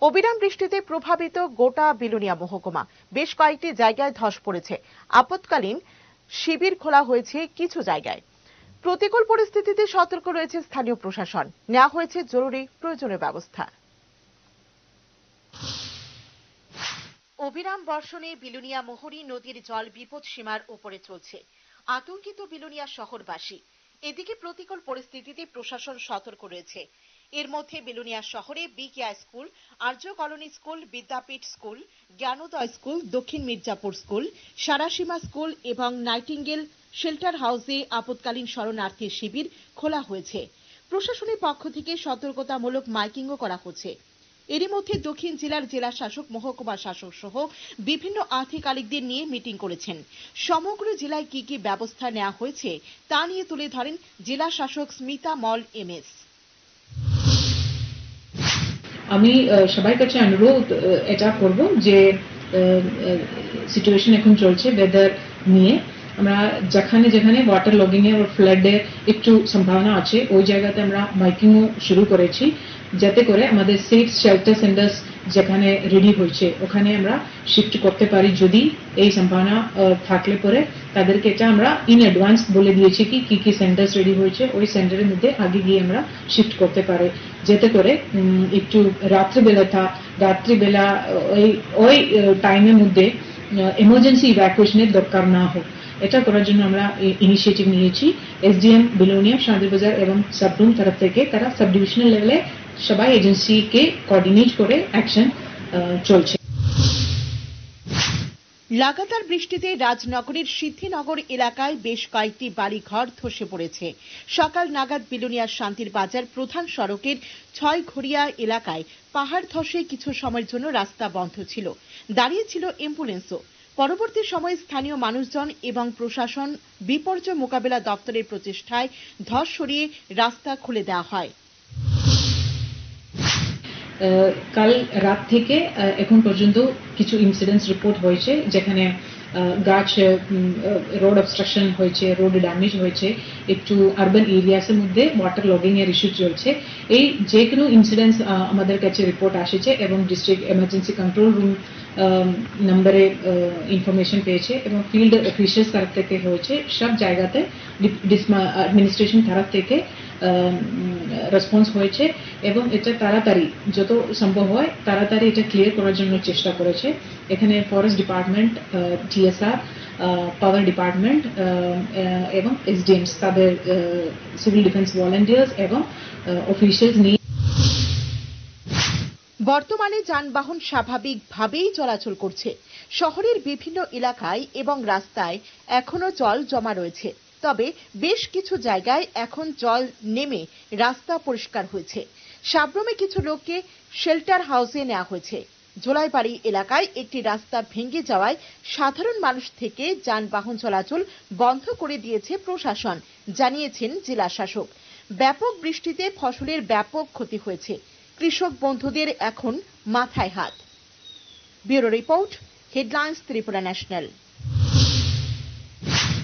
অবিরাম বৃষ্টিতে প্রভাবিত গোটা বিলুনিয়া মহকুমা। বেশ কয়েকটি জায়গায় ধস পড়েছে। আপৎকালীন শিবির খোলা হয়েছে কিছু জায়গায়। প্রতিকূল পরিস্থিতিতে সতর্ক রয়েছে স্থানীয় প্রশাসন। নেওয়া হয়েছে জরুরি প্রয়োজনীয় ব্যবস্থা। অবিরাম বর্ষণে বিলুনিয়া মোহরী নদীর জল বিপদ সীমার উপরে চলছে। আতঙ্কিত বিলুনিয়া শহরবাসী। এদিকে প্রতিকূল পরিস্থিতিতে প্রশাসন সতর্ক রয়েছে। এর মধ্যে বিলুনিয়া শহরে BKI school, Arya colony school, Vidyapith school, Gyanoday school, Dakshin Mirzapur school, Sarasima school এবং নাইটিঙ্গেল শেল্টার হাউসে আপৎকালীন শরণার্থী শিবির খোলা হয়েছে। প্রশাসনের পক্ষ থেকে সতর্কতামূলক মাইকিংও করা হচ্ছে। এরই মধ্যে দক্ষিণ জেলার জেলা শাসক মহকুমা শাসক সহ বিভিন্ন আধিকারিকদের নিয়ে মিটিং করেছেন। সমগ্র জেলায় কি কি ব্যবস্থা নেওয়া হয়েছে তা নিয়ে তুলে ধরেন জেলা শাসক স্মিতা মল, এম এস। আমি সবার কাছে অনুরোধ এটা করব যে সিচুয়েশন এখন চলছে ওয়েদার নিয়ে। আমরা যেখানে যেখানে ওয়াটার লগিং এর ফ্লাড এর একটু সম্ভাবনা আছে, ওই জায়গাতে আমরা মাইকিংও শুরু করেছি, যাতে করে আমাদের সেফ শেল্টার সেন্টার্স যেখানে রেডি হয়েছে, ওখানে আমরা শিফট করতে পারি যদি এই সম্ভাবনা থাকলে পরে। তাদেরকে এটা আমরা ইন অ্যাডভান্স বলে দিয়েছি কি কি কি সেন্টার্স রেডি হয়েছে, ওই সেন্টারের মধ্যে আগে গিয়ে আমরা শিফট করতে পারি। যাতে করে একটু রাত্রিবেলাটা রাত্রিবেলা ওই ওই টাইমের মধ্যে এমার্জেন্সি ইভ্যাকুয়েশনের দরকার না হোক। এটা করার জন্য আমরা ইনিশিয়েটিভ নিয়েছি। এসডিএম বিলোনিয়া শান্তিবাজার এবং সাবরুম তরফ থেকে তারা সাব ডিভিশনাল লেভেলে সবাই এজেন্সিকে কোঅর্ডিনেট করে অ্যাকশন চলছে। লাগাতার বৃষ্টিতে রাজনগরের সিদ্ধিনগর এলাকায় বেশ কয়েকটি বাড়িঘর ধসে পড়েছে। সকাল নাগাদ বিলুনিয়ার শান্তির বাজার প্রধান সড়কের ছয় ঘড়িয়া এলাকায় পাহাড় ধসে কিছু সময়ের জন্য রাস্তা বন্ধ ছিল। দাঁড়িয়ে ছিল অ্যাম্বুলেন্সও। পরবর্তী সময়ে স্থানীয় মানুষজন এবং প্রশাসন বিপর্যয় মোকাবেলা দপ্তরের প্রচেষ্টায় ধস সরিয়ে রাস্তা খুলে দেওয়া হয়। কাল রাত থেকে এখন পর্যন্ত কিছু ইনসিডেন্টস রিপোর্ট হয়েছে, যেখানে গাছ রোড অবস্ট্রাকশন হয়েছে রোড ড্যামেজ হয়েছে, একটু আরবান এরিয়াসের মধ্যে ওয়াটার লগিং এর ইস্যু চলছে। এই যে কোনো ইনসিডেন্টস আমাদের কাছে রিপোর্ট আসেছে এবং ডিস্ট্রিক্ট এমার্জেন্সি কন্ট্রোল রুম নম্বরে ইনফরমেশন পেয়েছে এবং ফিল্ড অফিসিয়ালস তরফ থেকে হয়েছে, সব জায়গাতে অ্যাডমিনিস্ট্রেশন তরফ থেকে রেসপন্স হয়েছে এবং এটা তাড়াতাড়ি যত সম্ভব হয় তাড়াতাড়ি এটা ক্লিয়ার করার জন্য চেষ্টা করেছে। এখানে forest department TSR power department এবং এসডিএমস তাদের সিভিল ডিফেন্স ভলেন্টিয়ার্স এবং অফিসিয়ালস নিয়ে বর্তমানে যানবাহন স্বাভাবিকভাবেই চলাচল করছে। শহরের বিভিন্ন এলাকায় এবং রাস্তায় এখনও জল জমা রয়েছে। তবে বেশ কিছু জায়গায় এখন জল নেমে রাস্তা পরিষ্কার হয়েছে। সাব্রমে কিছু লোককে শেল্টার হাউসে নেওয়া হয়েছে। জোলাইবাড়ি এলাকায় একটি রাস্তা ভেঙে যাওয়ায় সাধারণ মানুষ থেকে যানবাহন চলাচল বন্ধ করে দিয়েছে প্রশাসন, জানিয়েছেন জেলা শাসক ব্যাপক বৃষ্টিতে ফসলের ব্যাপক ক্ষতি হয়েছে। কৃষক বন্ধুদের এখন মাথায় হাত। Bureau report headlines Tripura national.